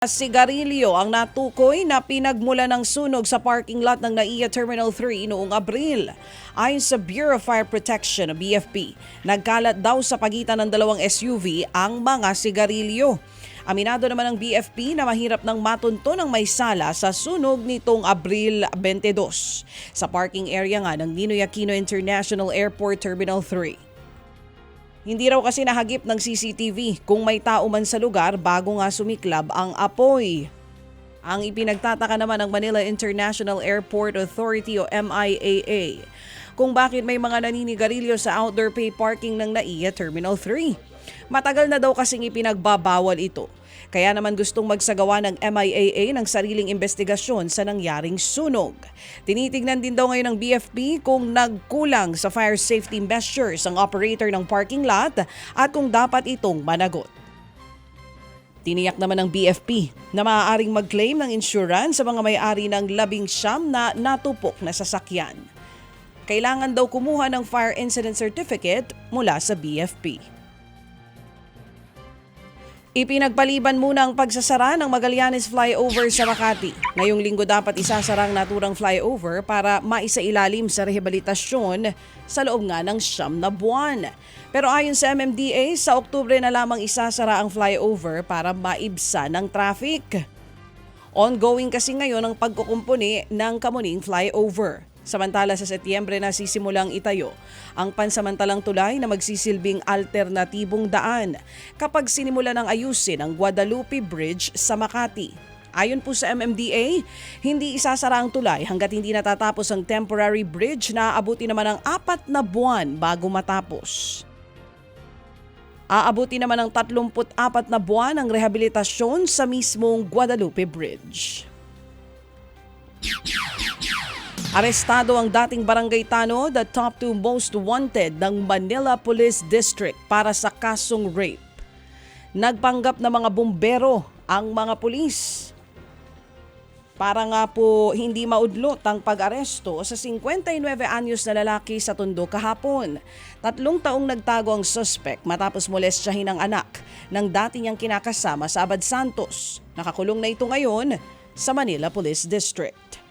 Sigarilyo ang natukoy na pinagmula ng sunog sa parking lot ng NAIA Terminal 3 noong Abril. Ayon sa Bureau of Fire Protection o BFP, nagkalat daw sa pagitan ng dalawang SUV ang mga sigarilyo. Aminado naman ng BFP na mahirap nang matunto ng may sala sa sunog nitong Abril 22 sa parking area nga ng Ninoy Aquino International Airport Terminal 3. Hindi raw kasi nahagip ng CCTV kung may tao man sa lugar bago nga sumiklab ang apoy. Ang ipinagtataka naman ng Manila International Airport Authority o MIAA kung bakit may mga naninigarilyo sa outdoor pay parking ng NAIA Terminal 3. Matagal na daw kasing ipinagbabawal ito. Kaya naman gustong magsagawa ng MIAA ng sariling investigasyon sa nangyaring sunog. Tinitignan din daw ngayon ng BFP kung nagkulang sa fire safety measures ang operator ng parking lot at kung dapat itong managot. Tiniyak naman ng BFP na maaaring mag-claim ng insurance sa mga may-ari ng labing siyam na natupok na sasakyan. Kailangan daw kumuha ng fire incident certificate mula sa BFP. Ipinagpaliban muna ang pagsasara ng Magallanes Flyover sa Makati. Ngayong linggo dapat isasara ang naturang flyover para maisailalim sa rehabilitasyon sa loob nga ng siyam na buwan. Pero ayon sa MMDA, sa Oktubre na lamang isasara ang flyover para maibsa ng traffic. Ongoing kasi ngayon ang pagkukumpuni ng Kamuning Flyover. Samantala sa Setyembre na sisimulang itayo ang pansamantalang tulay na magsisilbing alternatibong daan kapag sinimula ng ayusin ang Guadalupe Bridge sa Makati. Ayon po sa MMDA, hindi isasara ang tulay hanggat hindi natatapos ang temporary bridge na aabuti naman ng apat na buwan bago matapos. Aabuti naman ng 34 na buwan ang rehabilitasyon sa mismong Guadalupe Bridge. Arestado ang dating barangay Tano, the top two most wanted ng Manila Police District para sa kasong rape. Nagpanggap na mga bumbero ang mga pulis. Para nga po hindi maudlot ang pag-aresto sa 59 anyos na lalaki sa Tondo kahapon. Tatlong taong nagtago ang suspect matapos molestyahin ang anak ng dati niyang kinakasama sa Abad Santos. Nakakulong na ito ngayon sa Manila Police District.